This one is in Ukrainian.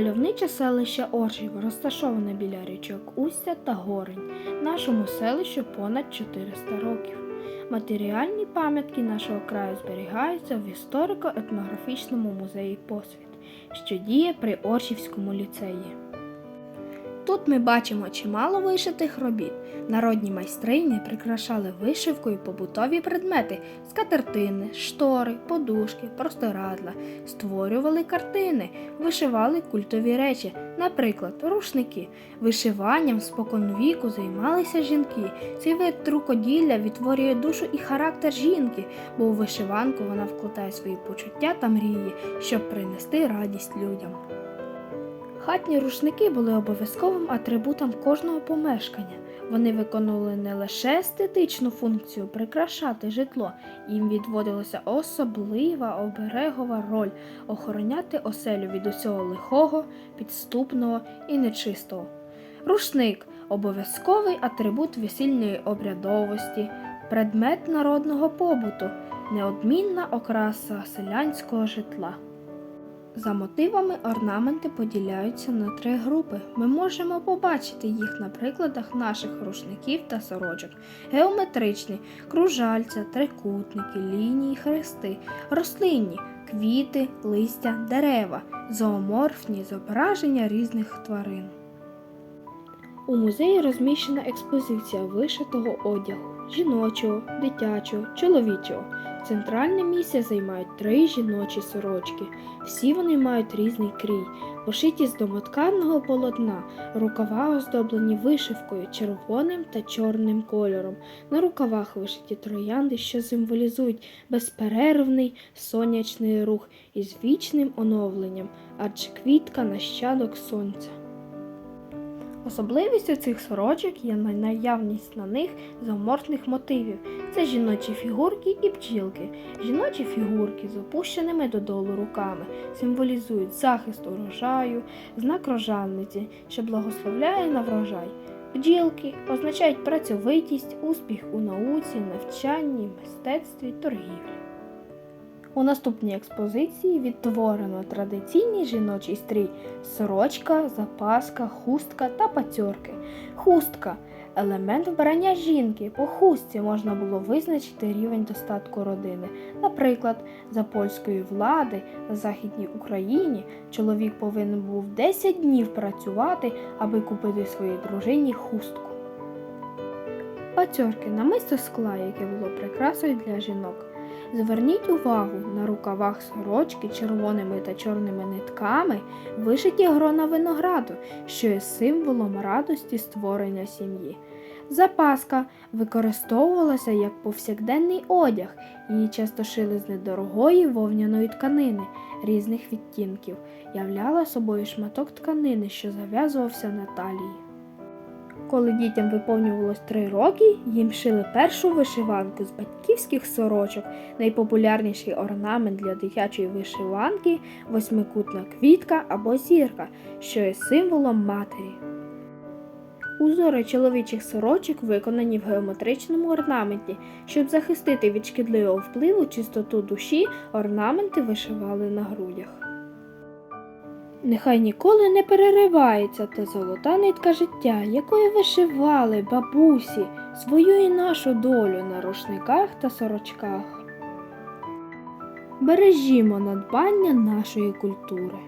Мальовниче селище Оржів розташоване біля річок Устя та Горень. Нашому селищу понад 400 років. Матеріальні пам'ятки нашого краю зберігаються в історико-етнографічному музеї Посвіт, що діє при Оршівському ліцеї. Тут ми бачимо чимало вишитих робіт. Народні майстрині прикрашали вишивкою побутові предмети скатертини, штори, подушки, простирадла, створювали картини, вишивали культові речі, наприклад, рушники. Вишиванням споконвіку займалися жінки. Цей вид рукоділля відтворює душу і характер жінки, бо у вишиванку вона вкладає свої почуття та мрії, щоб принести радість людям. Хатні рушники були обов'язковим атрибутом кожного помешкання. Вони виконували не лише естетичну функцію прикрашати житло, їм відводилася особлива оберегова роль охороняти оселю від усього лихого, підступного і нечистого. Рушник обов'язковий атрибут весільної обрядовості, предмет народного побуту, неодмінна окраса селянського житла. За мотивами орнаменти поділяються на три групи. Ми можемо побачити їх на прикладах наших рушників та сорочок: геометричні, кружальця, трикутники, лінії, хрести, рослинні, квіти, листя, дерева, зооморфні зображення різних тварин. У музеї розміщена експозиція вишитого одягу жіночого, дитячого, чоловічого. Центральне місце займають три жіночі сорочки. Всі вони мають різний крій, пошиті з домотканого полотна, рукава оздоблені вишивкою червоним та чорним кольором. На рукавах вишиті троянди, що символізують безперервний сонячний рух із вічним оновленням, адже квітка нащадок сонця. Особливістю цих сорочок є наявність на них зооморфних мотивів. Це жіночі фігурки і бджілки. Жіночі фігурки з опущеними додолу руками символізують захист урожаю, знак рожанниці, що благословляє на врожай. Бджілки означають працьовитість, успіх у науці, навчанні, мистецтві, торгівлі. У наступній експозиції відтворено традиційний жіночий стрій сорочка, запаска, хустка та пацьорки. Хустка елемент вбрання жінки. По хустці можна було визначити рівень достатку родини. Наприклад, за польської влади на Західній Україні чоловік повинен був 10 днів працювати, аби купити своїй дружині хустку. Пацьорки намисто скла, яке було прикрасою для жінок. Зверніть увагу на рукавах сорочки червоними та чорними нитками вишиті грона винограду, що є символом радості створення сім'ї. Запаска використовувалася як повсякденний одяг. Її часто шили з недорогої вовняної тканини різних відтінків, являла собою шматок тканини, що зав'язувався на талії. Коли дітям виповнювалось три роки, їм шили першу вишиванку з батьківських сорочок. Найпопулярніший орнамент для дитячої вишиванки восьмикутна квітка або зірка, що є символом матері. Узори чоловічих сорочок виконані в геометричному орнаменті. Щоб захистити від шкідливого впливу чистоту душі, орнаменти вишивали на грудях. Нехай ніколи не переривається та золота нитка життя, якою вишивали бабусі свою і нашу долю на рушниках та сорочках. Бережімо надбання нашої культури.